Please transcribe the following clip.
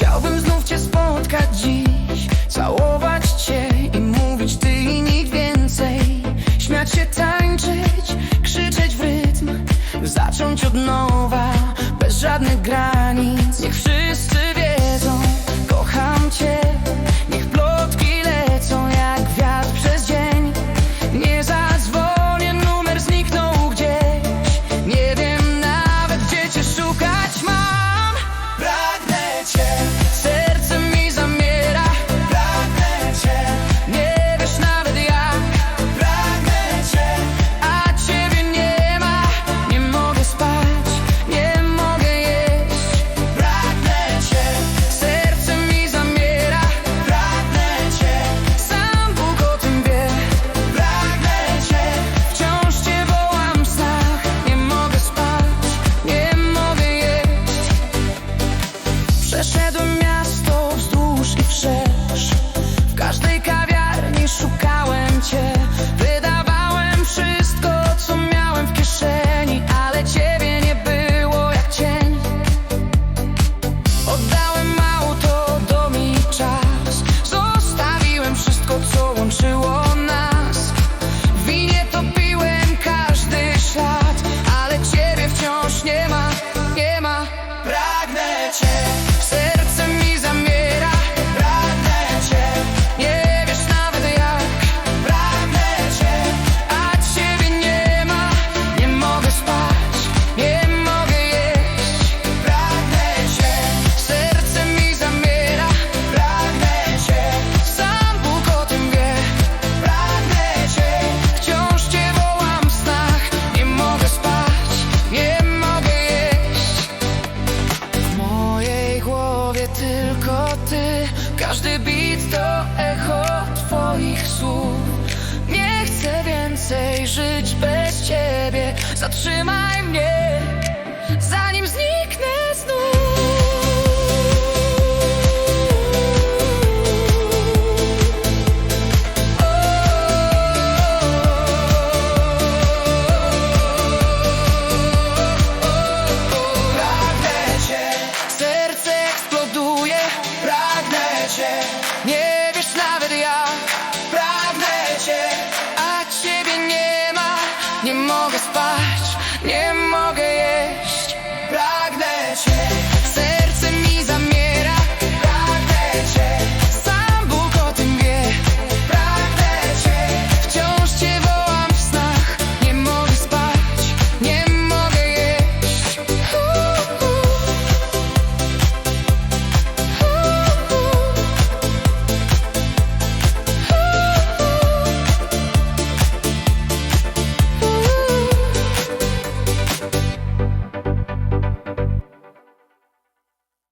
Chciałbym znów cię spotkać dziś Całować cię i mówić ty i nikt więcej. Śmiać się, tańczyć, krzyczeć w rytm Zacząć od nowa, bez żadnych granic. Niech wszyscy wiedzą, kocham cię. nic to echo twoich słów. Nie chcę więcej żyć bez ciebie. Zatrzymaj mnie.